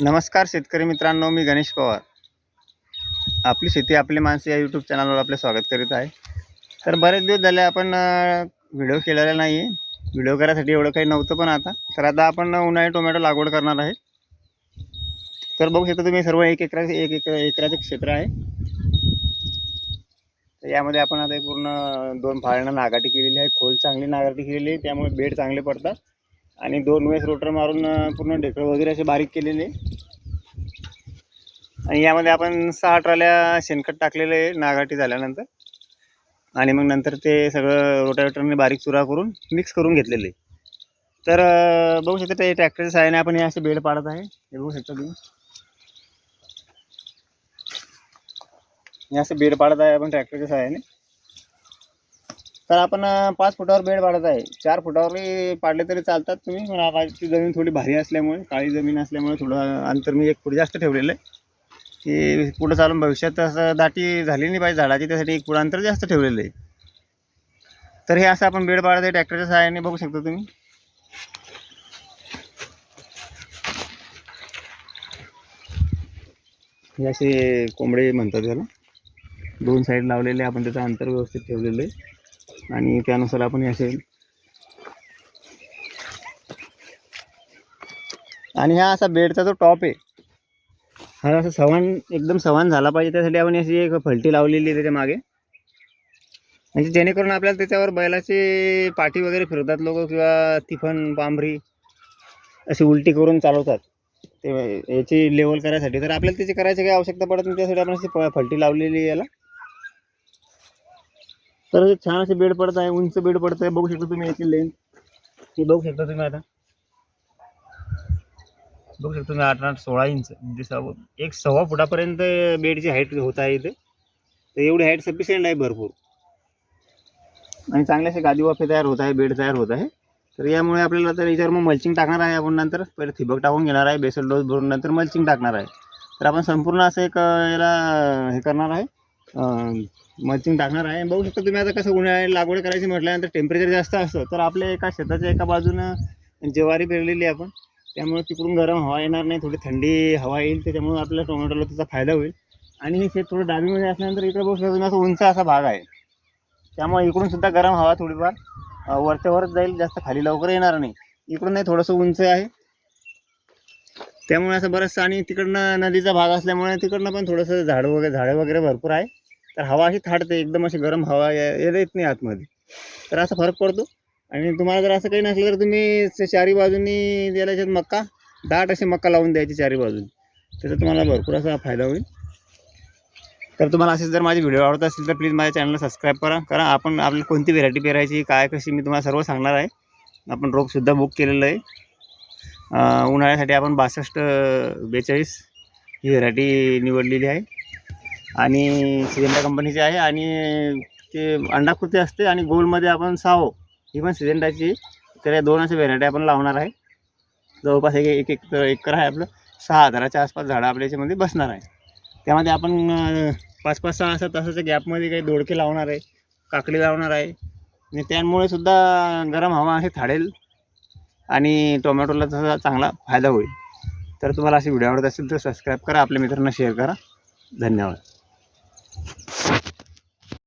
नमस्कार शेतकरी मित्रांनो मी गणेश पवार. आपली शेती आपली माणसं या यूट्यूब चॅनलवर आपले स्वागत करीत आहे. तर बरेच दिवस झाले आपण व्हिडिओ केलेला नाही आहे व्हिडिओ करायसाठी एवढं काही नव्हतं पण आता. तर आता आपण उन्हाळी टोमॅटो लागवड करणार आहे. तर बघू शकता तुम्ही सर्व एक एकरा एक एक एकराचं क्षेत्र आहे. तर यामध्ये आपण आता पूर्ण दोन फाळणं नागाटी केलेली आहे. खोल चांगली नागाटी केलेली आहे. त्यामुळे बेड चांगले पडतात. आणि दोन वेळेस रोटर मारून पूर्ण ढेकळं वगैरे असे बारीक केलेले आणि यामध्ये आपण सहा ट्राल्या शेणखत टाकलेले आहे नागाटी झाल्यानंतर आणि मग नंतर ते सगळं रोटावेटरने बारीक चुरा करून मिक्स करून घेतलेले. तर बघू शकता ते ट्रॅक्टरच्या सहाय्याने आपण हे असे बेड पाडत आहे. हे बघू शकता तुम्ही. हे असे बेड पाडत आहे आपण ट्रॅक्टरच्या सहाय्याने. तर आपण पाच फुटावर बेड पाडत आहे. चार फुटावरही पाडले तरी चालतात तुम्ही. पण आबाची जमीन थोडी भारी असल्यामुळे काळी जमीन असल्यामुळे थोडं अंतर मी एक फूट जास्त ठेवलेलं आहे. की पुढं चालून भविष्यात असं दाटी झाली नाही पाहिजे झाडाची त्यासाठी एक फूट अंतर जास्त ठेवलेलं आहे. तर हे असं आपण बेड पाडत आहे ट्रॅक्टरच्या सहाय्याने बघू शकता तुम्ही. हे असे कोंबडे म्हणतात त्याला. दोन साईड लावलेले आपण त्याचं अंतर व्यवस्थित ठेवलेलं आहे. आणि त्यानुसार आपण हे असे आणि हा असा बेडचा जो टॉप आहे हा असं सवान एकदम सवान झाला पाहिजे त्यासाठी आपण अशी एक फलटी लावलेली आहे त्याच्यामागे. म्हणजे जेणेकरून आपल्याला त्याच्यावर बैलाचे पाठी वगैरे फिरवतात लोक किंवा तिफन पांभरी अशी उलटी करून चालवतात. ते याची लेवल करायसाठी. तर आपल्याला त्याची करायची काही आवश्यकता पडत नाही त्यासाठी आपण अशी फलटी लावलेली आहे याला. तर छान असे बेड पडत आहे उंच बेड पडत आहे. बघू शकता तुम्ही याची लेंथ ही बघू शकता तुम्ही आता. बघू शकतो तुम्ही आठ आठ सोळा इंच म्हणजे सव्वा एक सव्वा फुटापर्यंत बेडची हाईट होत आहे इथे. तर एवढी हाईट सफिशियंट आहे भरपूर. आणि चांगले असे गादी वाफे तयार होत आहे बेड तयार होत आहे. तर यामुळे आपल्याला तर याच्यावर मग मल्चिंग टाकणार आहे आपण नंतर. पहिले ठिबक टाकून घेणार आहे बेसल डोस भरून नंतर मल्चिंग टाकणार आहे. तर आपण संपूर्ण असं एक याला हे करणार आहे मल्चिंग टाकणार आहे. बघू शकता तुम्ही आता कसं उन्हाळ्यात लागवड करायची म्हटल्यानंतर टेम्परेचर जास्त असतं. तर आपल्या एका शेताच्या एका बाजूनं ज्वारी पेरलेली आहे आपण. त्यामुळे तिकडून गरम हवा येणार नाही थोडी थंडी हवा येईल त्याच्यामुळे आपल्या टोमॅटोला त्याचा फायदा होईल. आणि हे शेत थोडं डाबीमध्ये असल्यानंतर इकडे बघू शकतो असा उंच असा भाग आहे. त्यामुळे इकडून सुद्धा गरम हवा थोडीफार वरच्यावरच वरच्या वरच जाईल जास्त खाली लवकर येणार नाही. इकडून नाही थोडंसं उंच आहे. त्यामुळे असं बरंचसं आणि तिकडनं नदीचा भाग असल्यामुळे तिकडनं पण थोडंसं झाडं वगैरे झाडं वगैरे भरपूर आहे. तर हवा अशी थाटते एकदम अशी गरम हवा या- येत नाही आतमध्ये. तर असा फरक पडतो. आणि तुम्हाला जर असं काही नसलं तर तुम्ही चारी बाजूनी द्यायला याच्यात मक्का दाट असे मक्का लावून द्यायची चारी बाजूनी. त्याचा तुम्हाला भरपूर असा फायदा होईल. तर तुम्हाला असेच जर माझे व्हिडिओ आवडत असतील तर प्लीज माझ्या चॅनलला सबस्क्राईब करा. कारण आपण आपल्याला कोणती व्हेरायटी पेरायची काय कशी मी तुम्हाला सर्व सांगणार आहे. आपण रोगसुद्धा बुक केलेलं आहे. उन्हाळ्यासाठी आपण बासष्ट बेचाळीस ही व्हेरायटी निवडलेली आहे. आणि सिलेंडर कंपनीची आहे आणि ते अंडाकृती असते आणि गोलमध्ये आपण साहो ही पण सिजेंटाची तर या दोन अशा व्हेरायटी आपण लावणार आहे. जवळपास एक एक एक एकर आहे आपलं. सहा हजाराच्या आसपास झाडं आपल्या याच्यामध्ये बसणार आहे. त्यामध्ये आपण पाच पाच सहा सहा तासाच्या गॅपमध्ये काही दोडके लावणार आहे काकडी लावणार आहे. आणि त्यामुळे सुद्धा गरम हवा असे थाडेल आणि टोमॅटोला तसा चांगला फायदा होईल. तर तुम्हाला अशी व्हिडिओ आवडत असेल तर सबस्क्राईब करा आपल्या मित्रांना शेअर करा. धन्यवाद.